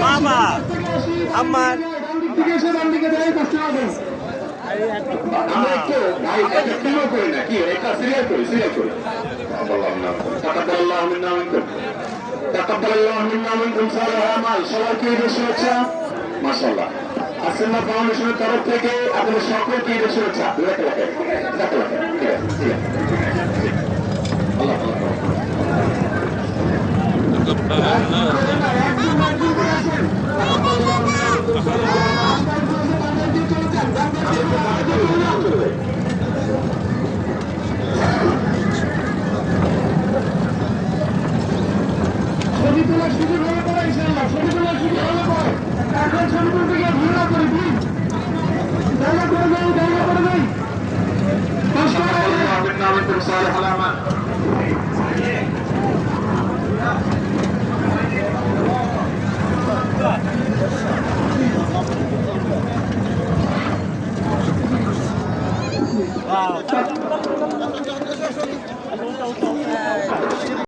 বাবা আমার সবাইকে ঈদের শুভেচ্ছা মাশাআল্লাহ আসেনা ফাউন্ডেশনের তরফ থেকে আপনাদের সকলকে ঈদের শুভেচ্ছা ছবি তোলার সুযোগ হলে পরে ইনশাআল্লাহ ছবি তোলার সুযোগ হলে পরে এখন ছবি তুলতে গিয়ে ভিড় না করি প্লিজ জায়গা করে দেয় জায়গা করে দেয় 走